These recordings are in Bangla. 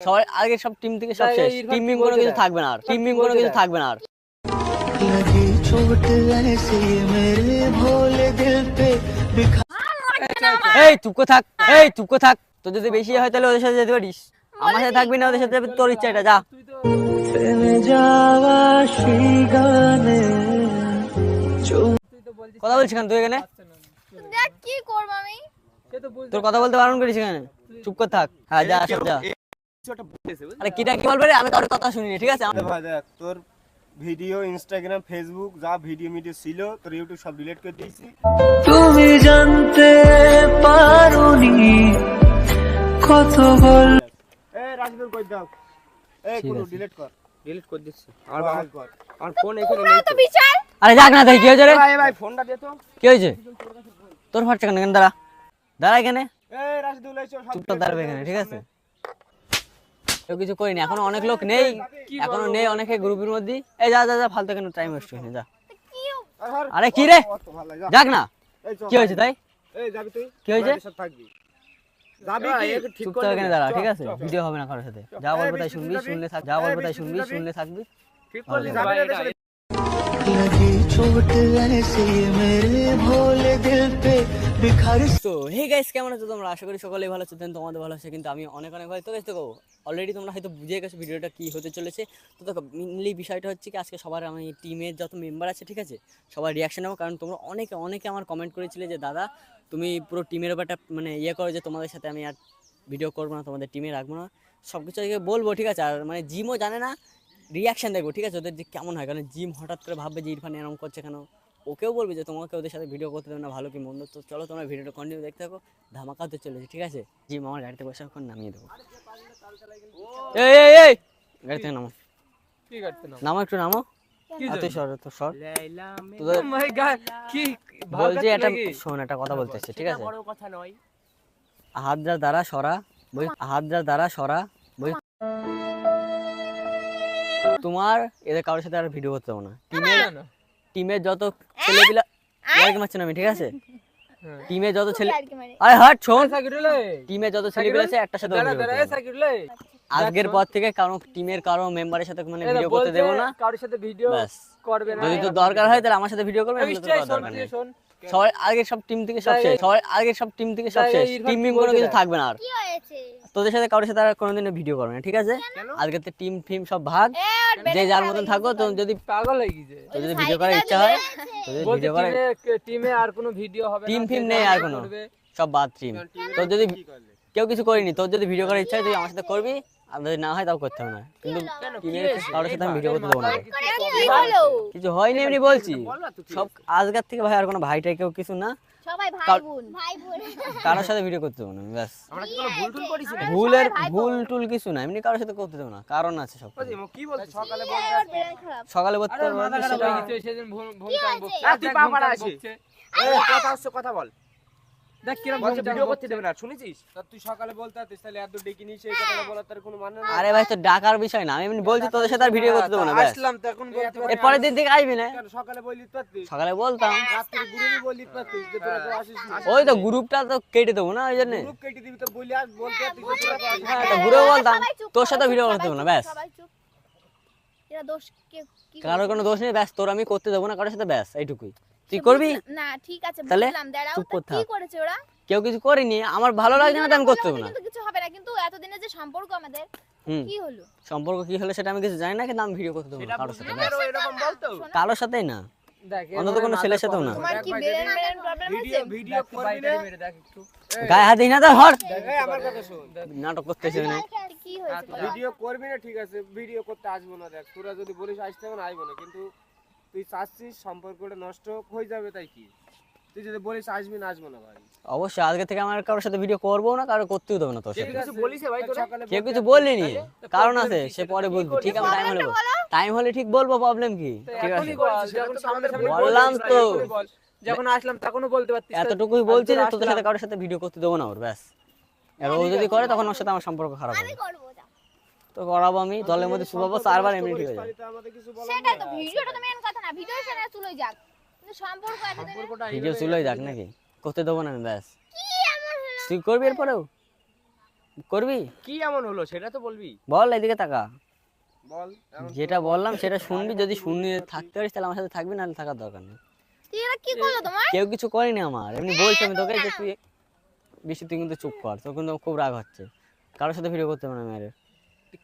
সবাই আগে সব টিম থেকে সব শেষ টিম মিম কোনো কিছু থাকবে না আর টিম মিম কোনো কিছু থাকবে না আর लगी चोट ऐसी मेरे भोले दिल पे बिखा এই চুপকো থাক এই চুপকো থাক তোর যদি বেশি হয় তাহলে ওদের সাথে যেতে পারিস আমার সাথে থাকবি না ওদের সাথে যাবি, তোর ইচ্ছা এটা যা থেমে যাওয়া সেই গানে কথা বলছিস কেন তুই এখানে দেখ কি করবো আমি তোর কথা বলতে বারণ করিস এখানে চুপ করে থাক হ্যাঁ যা সব যা আরে কিটা কি বলবে আমি তোর কথা শুনিনি ঠিক আছে? ভাই দেখ তোর ভিডিও ইনস্টাগ্রাম ফেসবুক যা ভিডিও মিডিও ছিল তোর ইউটিউব সব ডিলিট করে দিয়েছি। তুমি জানতে পারোনি কত বল এ রাজদুর কই দাও এই কোন ডিলিট কর। ডিলিট করে দিচ্ছি। আর আমার কর। আমার ফোন এখানে নেই তো। বিশাল আরে যাক না দেখি কি হয়েছে রে? ভাই ভাই ফোনটা দে তো। কি হয়েছে? তোর ফাটছে কেন এখানে? দাঁড়া। দাঁড়া এখানে। এই রাজদুল সব দাঁড়াবে এখানে ঠিক আছে? কেউ কিছু করিনি এখনো অনেক লোক নেই এখনো নেই অনেকে গ্রুপের মধ্যে এই যা যা যা ফালতু কেন টাইম ওয়েস্ট হয়ে যা কি আর হার, আরে কি রে কত ভালো লাগে, যা। যাক না এই চল কি হয়েছে তাই এই যাবি তুই কি হয়েছে? আমাদের সাথে থাকবি যাবি ভাই, কি একে ঠিক করে চুপচাপ এখানে দিবি। দাঁড়া চল, ঠিক আছে চল। ভিডিও হবে না কারোর সাথে যা বলবো তাই শুনবি শুনলে থাক যা বলবো তাই শুনবি শুনলে থাকবি ঠিক করে দিবি যাবে ভাই, না, এটা- যাবে लगी चोट ऐसी मेरे भोले दिल पे बिखर তো হে গাইস কেমন আছো তোমরা? আশা করি সকলেই ভালো আছো তোমাদের ভালো আছে, কিন্তু আমি অনেক অনেক ভালো। তো গাইস দেখো অলরেডি তোমরা হয়তো বুঝে গেছো ভিডিওটা কি হতে চলেছে। তো দেখো মেনলি বিষয়টা হচ্ছে কি, আজকে সবার আমি টিমের যত মেম্বার আছে, ঠিক আছে, সবার রিয়াকশন নেব। কারণ তোমরা অনেকে অনেকে আমার কমেন্ট করেছিলে যে, দাদা, তুমি পুরো টিমের ব্যাপারটা মানে ইয়ে করো যে, তোমাদের সাথে আমি আর ভিডিও করব না, তোমাদের টিমে রাখব না। সব কিছু বলব, ঠিক আছে, আর মানে জিমও জানে না রিয়াকশন দেখব, ঠিক আছে, ওদের যে কেমন হয়। কারণ জিম হঠাৎ করে ভাববে যে, ইরফান এরকম করছে কেন? ওকেও বলবে যে তোমাকে ওদের সাথে ভিডিও করতে দেবে না ভালো কি মন্দ? তো চলো তোমরা ভিডিওটা কন্টিনিউ দেখতে থাকো ধামাকা হতে চলেছে ঠিক আছে? জিম আমার গাড়িতে বসে এখন নামিয়ে দেবো। এই এই এই! গাড়ি থেকে নামো। নামো? একটু নামো। হাত দ্বারা সরা হাত দ্বারা সরা তোমার এদের কারোর সাথে আর ভিডিও করতে হবে না। টিমের যত ছেলেগুলা লাইক মারছে না আমি ঠিক আছে? হ্যাঁ। টিমে যত ছেলে আর হাট শোন। টিমে যত ছেলেপিলা আছে একটা সাথে দাঁড়া দাঁড়া এই। আজকের পর থেকে কারও টিমের কারও মেম্বারের সাথে মানে ভিডিও করতে দেব না। কারোর সাথে ভিডিও করবে না। যদি তো দরকার হয় তাহলে আমার সাথে ভিডিও করবে আমি তো দরকার নেই। শোন। সবাই আগে সব টিম থেকে সব শেষ সবাই আগে সব টিম থেকে সব শেষ। ইরফান টিম মিম কোনো কিছু থাকবে না আর। তোদের সাথে কারোর সাথে আর কোনোদিনও ভিডিও করবে না ঠিক আছে? আজকে তো টিম ফিম সব ভাগ। যে যার মতন থাকো তো যদি পাগল হয়ে গেছে। তোর যদি ভিডিও করার ইচ্ছা হয় তো যদি ভিডিও করে টিমে আর কোনো ভিডিও হবে টিম ফিম নেই আর কোনো। সব বাদ টিম তোর যদি কেউ কিছু করিনি তোর যদি ভিডিও করার ইচ্ছা হয় তুই আমার সাথে করবি। আর যদি না হয় তাও করতে হবে না। কিন্তু কেন, কি টিমের হয়েছে? কারোর সাথে আমি ভিডিও করতে দেবো না। কিছু হয়নি এমনি বলছি। সব আজকের থেকে ভাই আর কোনো ভাইটাই কেউ কিছু না। কারোর সাথে ভিডিও করতে দেবো না ব্যাস? ভুলের ভুল টুল কিছু না এমনি কারোর সাথে করতে দেবো না। কারণ আছে সব বলছি, কি সকালে সকালে করতে হয়ে হচ্ছে কথা বল। দেখ কিরম বলছে ভিডিও করতে দেবে না শুনেছিস? তা তুই সকালে বলতে পারতিস তাহলে এত ডেকে নিয়ে সেই কথাটা বলার তার কোনো মানে নেই? আরে ভাই তো ডাকার বিষয় না আমি এমনি বলছি তোদের সাথে আর ভিডিও করতে দেবো না ব্যাস। আসলাম তো এখন বলতে এর পরের দিন থেকে আসবি না? সকালে বললি পারতিস সকালে বলতাম। রাত্রে গ্রুপে বললি পারতিস যে তোরা তো আসিস না। ওই তো গ্রুপটা তো কেটে দেবো না ওই জন্য। গ্রুপ কেটে দিবি তো বলি বলতে তোরা। হ্যাঁ তো বলতাম। তোর সাথে ভিডিও করতে দেবো না ব্যাস। এরা দোষ কে কারোর কোনো দোষ নেই ব্যাস তোর আমি করতে দেবো না কারোর সাথে ব্যাস এইটুকুই। তুই করবি? না ঠিক আছে বুঝলাম। দাঁড়াও করতে কি করেছে ওরা? কেউ কিছু করিনি আমার ভালো লাগছে না তো আমি করতে না। কিন্তু কিছু হবে না কিন্তু এতদিনের যে সম্পর্ক আমাদের কি হলো? সম্পর্ক কি হলে সেটা আমি কিছু জানি না কিন্তু আমি ভিডিও করতে দেবো কারোর সাথে। ব্যাস। এরকম বলতো। কারোর সাথেই না। অন্তত মনে কোনো ছেলের সাথেও না। তোমার কি দেখ ভাই, ব্রেন যদি- ব্রেন প্রবলেম আছে ভিডিও দেখ করবি না। মেরে দেখ একটু। গায়ে হাত দিস না তো ধর এই আমার কথা শোন। নাটক করতেছে না। কি হয়েছে? বলো? ভিডিও করবি না ঠিক আছে। ভিডিও করতে আসব না দেখ। তোরা যদি বলিস আসতে হবে না আসব না কিন্তু তুই চাচ্ছিস সম্পর্কটা নষ্ট হয়ে যাবে তাই কি? তুই যদি বলিস আসবি না আসব না ভাই। অবশ্যই আজকে থেকে আমার কারোর সাথে ভিডিও করব না কারও করতেও দেবো না তোর সাথে। ঠিক আছে বলিস ভাই তোরা? কেউ কিছু। বলিনি কারণ আছে সে পরে বলবি। ঠিক আছে টাইম হলে। টাইম হলে ঠিক বলব প্রবলেম কি? ঠিক আছে। বললাম তো। যখন আসলাম তখনও বলতে পারতিস এতটুকুই বলছি আর তোদের সাথে কারোর সাথে ভিডিও করতে দেবো না ওর ব্যাস। এবার ও যদি করে তখন ওর সাথে আমার সম্পর্ক খারাপ হবে। আমি করব। যা। তো করাবো আমি দলের মধ্যে শুভাবো চারবার এমনি ঠিক হয়ে যাবে। সেটাই তো ভিডিওটা তো মেন কথা না ভিডিও সেটা চলে যাক। কিন্তু সম্পর্ক সম্পর্কটা ভিডিও চলেই যাক নাকি? করতে দেবো না আমি ব্যাস। কি এমন হলো? তুই করবি এরপরেও? করবি? কি এমন হলো সেটা তো বলবি। বল এদিকে তাকা। বল যেটা বললাম সেটা শুনবি যদি শুনি থাকতে পারিস তাহলে আমার সাথে থাকবি নাহলে থাকার দরকার নেই। তুই কি করল তোমার? কেউ কিছু করেনি আমার এমনি বলছি আমি তোকে যে তুই বেশি তুই কিন্তু চুপ কর তোর কিন্তু খুব রাগ হচ্ছে। কারোর সাথে ভিডিও করতে পারে না মেয়ের।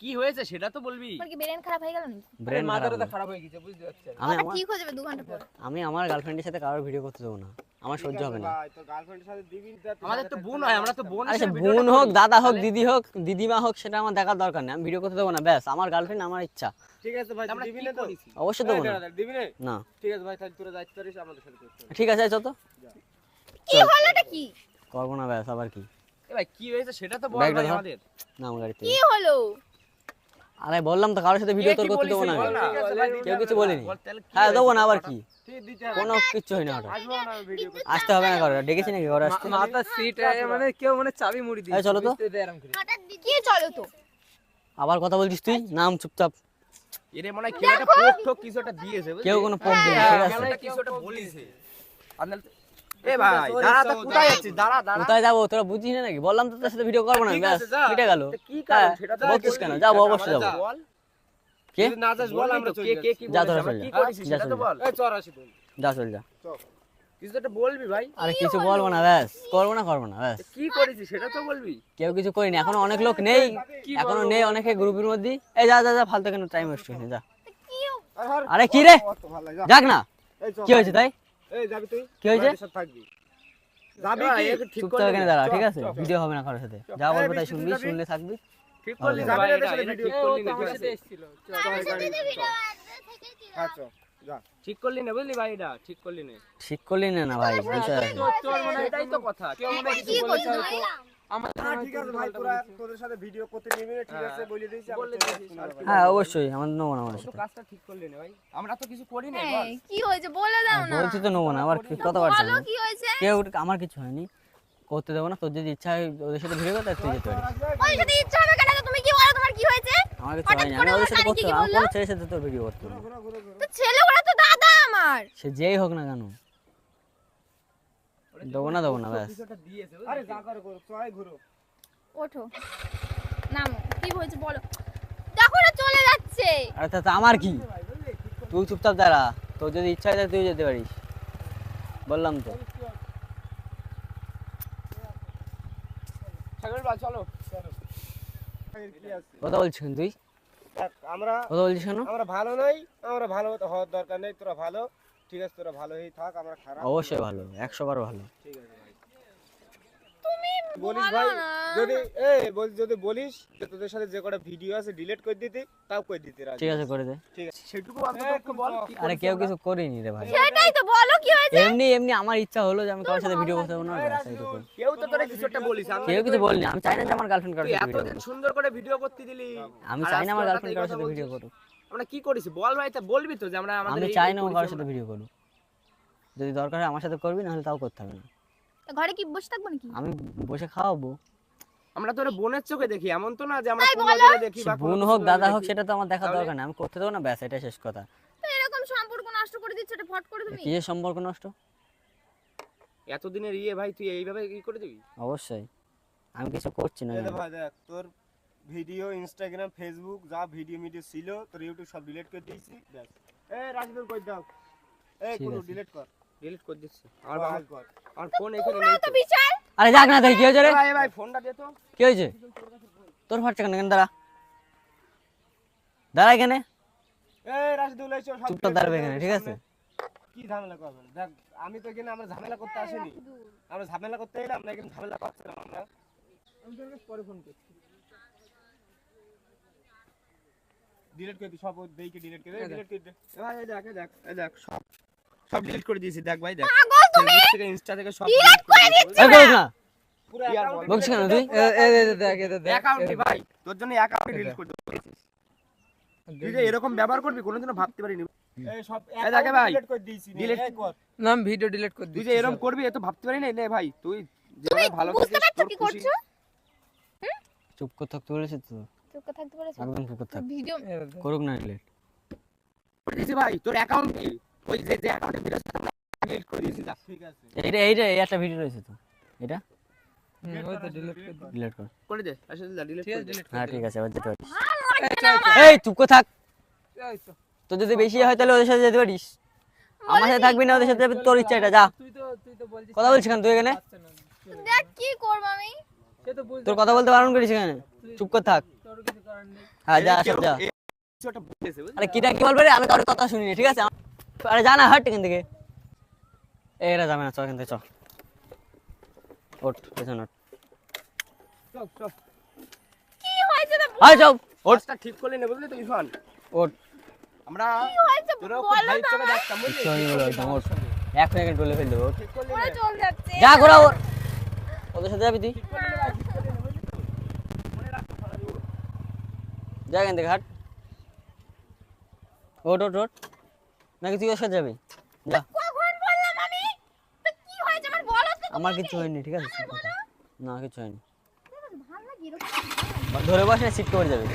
কি হয়েছে সেটা তো বলবি। তোমার কি ব্রেন খারাপ হয়ে গেল ব্রেন মাথাটা খারাপ হয়ে গেছে বুঝতে পারছেন আমি আমার ঠিক হয়ে যাবে দু ঘণ্টা পর। আমি আমার গার্লফ্রেন্ডের সাথে কারোর ভিডিও করতে দেবো না। আমার সহ্য হবে না। ভাই গার্লফ্রেন্ডের সাথে দিবি আমাদের তো বোন হয় আমরা তো বোন হিসেবে বোন হোক দাদা হোক দিদি হোক দিদিমা হোক সেটা আমার দেখার দরকার নেই। আমি ভিডিও করতে দেবো না ব্যাস। আমার গার্লফ্রেন্ড আমার ইচ্ছা। ঠিক আছে ভাই আমরা দিবি না তো? অবশ্যই দেবো না। দিবি না? না। ঠিক আছে ভাই তাহলে তোরা আমাদের সাথে ঠিক আছে চল তো। কি হলো এটা কি? করব না ব্যাস আবার কি? এ ভাই কি হয়েছে সেটা তো বল ভাই আমাদের। না আমার গাড়িতে। কি হলো? আরে বললাম তো কারোর সাথে ভিডিও তোর করতে দেবো না কেউ কিছু। বলিনি। হ্যাঁ দেবো না আবার কি? ঠিক দিতে হবে। কোনো কিচ্ছু হয় না ওটা। আসব না ভিডিও করতে। আসতে হবে না কারও ডেকেছি নাকি ঘরে আসতে? মাথা সিট মানে কেউ মানে চাবি মুড়ি দিয়ে এই চলো তো। কি চলো তো। আবার কথা বলছিস তুই? নাম চুপচাপ। এরে মনে হয় কেউ একটা পোক ঠোক কিছু একটা দিয়েছে কেউ কোনো পোক দিন হ্যাঁ, ঠিক আছে। কিছু একটা বলিছে। নাহলে- এ ভাই দাঁড়া তো কোথায় যাচ্ছিস দাঁড়া দাঁড়া। কোথায় যাব? তোরা বুঝিস না নাকি? বললাম তো তোর সাথে ভিডিও করব না ব্যাস মিটে গেল। কি কারণ? সেটা তো বলছিস কেন? যাব অবশ্যই যাব। কে? না যাস বল আমরা কে কে কি যা বলেছে, চল যা। সেটা তো বল। এই চল আসি তুই যা চল যা। কিছু একটা বলবি ভাই? আরে কিছু বলব? না ব্যাস করব না করব না ব্যাস। কি করেছিস? সেটা তো বলবি। কেউ কিছু করিনি এখনও অনেক লোক নেই এখনও নেই অনেকে গ্রুপের মধ্যে এই যা যা যা ফালতু কেন টাইম ওয়েস্ট করিস যা। আরে কি রে? যাক না। কি হয়েছে তাই? এই যাবি তুই? কি হয়েছে? আমাদের থাকবি। যাবি কি? ঠিক করলি করে এখানে না? দাঁড়া ঠিক আছে? ভিডিও হবে না কারোর সাথে। যা বলব তাই শুনবি শুনলে থাকবি। ঠিক করলি না হবে। ভাই এটা এটা ঠিক করলি না ঠিক আছে? এসেছিল। চল, গাড়ি, চল। চল, যা। ঠিক করলি না বুঝলি ভাই এটা ঠিক করলি না। ঠিক করলি না না ভাই তোর তোর মনে এটাই তো কথা। কেউ মনে কিছু কি বলেছে হ্যাঁ, ঠিক আছে ভাই তোরা তোদের সাথে ভিডিও করতে নিবি না ঠিক আছে বলে দিয়েছি বলে দিয়েছি, আর কি হ্যাঁ অবশ্যই আমার নেব না আমার তো সাথে। কাজটা ঠিক করলি না ভাই। আমরা তো কিছু করি না হ্যাঁ, কি হয়েছে? বলে দাও না। বলছি তো নেব না আবার কত বার বলো কি হয়েছে? কেউ আমার কিছু হয়নি। করতে দেবো না তোর যদি ইচ্ছা হয় ওদের সাথে ভিডিও করতে তুই যেতে পারিস। ওই ইচ্ছা হবে কেন? তুমি কি বলো তোমার কি হয়েছে? আমার কিছু হয়নি আমি ওদের সাথে করতে কি আমি কোনো ছেলের সাথে তোর ভিডিও করতে না। তো ছেলে ওরা তো দাদা আমার। সে যেই হোক না কেন দেবো। না দেবো না ব্যাস। আরে যা করে করো চলাই ঘুরো। ওঠো। নামো কি হয়েছে বলো। দেখো না চলে যাচ্ছে। আরে তা আমার কি? তুই চুপচাপ দাঁড়া। তোর যদি ইচ্ছা হয় তুই যেতে পারিস। বললাম তো। চলো। কথা বলছিস তুই? আমরা কথা বলছিস আমরা ভালো নই আমরা ভালো হওয়ার দরকার নেই তোরা ভালো। ঠিক আছে তোরা ভালো হয়েই থাক আমরা খারাপ অবশ্যই ভালো একশো বার ভালো। ঠিক আছে ভাই। তুমি বলিস ভাই? যদি এ বল যদি বলিস যে তোদের সাথে যে কটা ভিডিও আছে ডিলিট করে দিতে তাও করে দিতে রাজি ঠিক আছে করে দে। ঠিক আছে। সেটুকু অন্তত বল আরে কেউ কিছু করিনি রে ভাই। সেটাই তো বলো কি হয়েছে? এমনি এমনি আমার ইচ্ছা হলো যে আমি কারোর সাথে ভিডিও করতে না কেউ তো তোরা কিছু একটা বলিস আমি কেউ কিছু বলিনি আমি চাই না যে আমার গার্লফ্রেন্ড কারোর সাথে ভিডিও এতদিন সুন্দর করে ভিডিও করতে দিলি। আমি চাই না আমার গার্লফ্রেন্ড কারোর সাথে ভিডিও? করুক। আমরা কি করেছি? বল ভাই তা বলবি তো যে আমরা আমাদের আমি চাই না ও কারোর সাথে ভিডিও করুক। যদি দরকার হয় আমার সাথে করবি নাহলে তাও করতে হবে না। ঘরে কি বসে থাকব নাকি? আমি বসে খাওয়াবো। আমরা তোরে বোনের চোখে দেখি এমন তো না যে আমরা কোনো দেখি বা কোনো বোন হোক দাদা হোক সেটা তো আমার দেখা দরকার নেই আমি করতে দেবো না ব্যাস এটা শেষ কথা। তো এরকম সম্পর্ক নষ্ট করে দিচ্ছে এটা ফট করে তুমি? কিসের সম্পর্ক নষ্ট? এতদিনের ইয়ে ভাই তুই এইভাবে কি করে দিবি? অবশ্যই। আমি কিছু করছি না? দেখ তোর ভিডিও ইনস্টাগ্রাম ফেসবুক যা ভিডিও মিডিও ছিল তোর ইউটিউব সব ডিলিট করে দিয়েছি ব্যাস। এই রাজদুল কই দাও। এই ঠিক কোনো ডিলিট কর। ডিলিট করে দিচ্ছি। আর কর। আর ফোন এখানে নেই তো তো। বিশাল। আরে যাক না তাই কি হয়েছে রে? ভাই ভাই ফোনটা দে তো। কি হয়েছে? তোর ফাটছে কেন? কেন দাঁড়া। দাঁড়া এখানে। এই রাজদুল চল সব চুপচাপ দাঁড়াবে এখানে ঠিক আছে? কি ঝামেলা করবেন দেখ আমি তো এখানে আমরা ঝামেলা করতে আসিনি। আমরা ঝামেলা করতে এলাম না এখানে ঝামেলা করছিলাম আমরা। পরে ফোন করছি। ডিলিট করে দিই সব দেইকে ডিলিট করে ডিলিট করে দে ভাই দেখ দেখ দেখ সব সব ডিলিট করে দিয়েছি দেখ ভাই দেখ। পাগল তুমি? থেকে ইনস্টা থেকে সব ডিলিট করে দিচ্ছি এই না। বলছিস কেন তুই? এ- এ- দেখ এ- দেখ অ্যাকাউন্টে ভাই? তোর জন্য অ্যাকাউন্ট ডিলিট করে দিয়েছি। তুই যে এরকম ব্যবহার করবি কোনোদিনও ভাবতে পারিনি। এই সব দেখে ভাই ডিলিট করে দিয়েছি ডিলিট কর। না ভিডিও ডিলিট করে তুই যে এরকম করবি এ তো ভাবতে পারি না নে ভাই তুই যেভাবে ভালো বুঝতে থাকিস পারছ তোর কি খুশি। করছ? চুপ করে থাকতে বলেছি তো? চুপ করে থাকতে একদম থাক ভিডিও করুক না করে দিয়েছি ভাই তোর অ্যাকাউন্ট কি? ওই যে যে অ্যাকাউন্টে ভিডিও ডিলিট করে দিয়েছি যা। ঠিক আছে। এইটা এইটা এই একটা ভিডিও রয়েছে তো। এটা? হুম, ওই তো ডিলিট করে ডিলিট কর। করে দে আসলে ডিলিট ঠিক আছে হ্যাঁ ঠিক আছে এবার যেতে পারিস। এই চুপ থাক। তো। তোর যদি বেশি হয় তাহলে ওদের সাথে যেতে পারিস। আমার সাথে থাকবি না ওদের সাথে তোর ইচ্ছা এটা যা। তুই তো তুই তো বলছিস কথা বলছিস কেন তুই এখানে? দেখ কি করব আমি? সে তো বুঝতে তোর কথা বলতে বারণ করিস এখানে। চুপ করে থাক তোর কিছু করার নেই হ্যাঁ যা সব যা? আরে কিটা কি বলবে রে? আমি কারোর কথা শুনিনি ঠিক আছে? আরে যা না হাট এখান থেকে। এরা যাবে না চ এখান থেকে চ ওঠ পেছনে ওঠ। চল চল। কি হয়েছে রে আরে চপ ওঠ। কাজটা ঠিক করলি না বুঝলি তো ইরফান? ওঠ। আমরা তোরা খুব ভাই তো চোখে বুঝলি? এক সেকেন্ড টলে ফেল দেবো না। চলে যা ঘোরা ওর ওদের সাথে যাবি তুই? যা এখান থেকে হাট। ওট ওট ওট নাকি তুই ওর সাথে যাবি? যা। আমার কিছু হয়নি ঠিক আছে? না কিছু হয়নি। ধরে বসে সিট করে যাবে।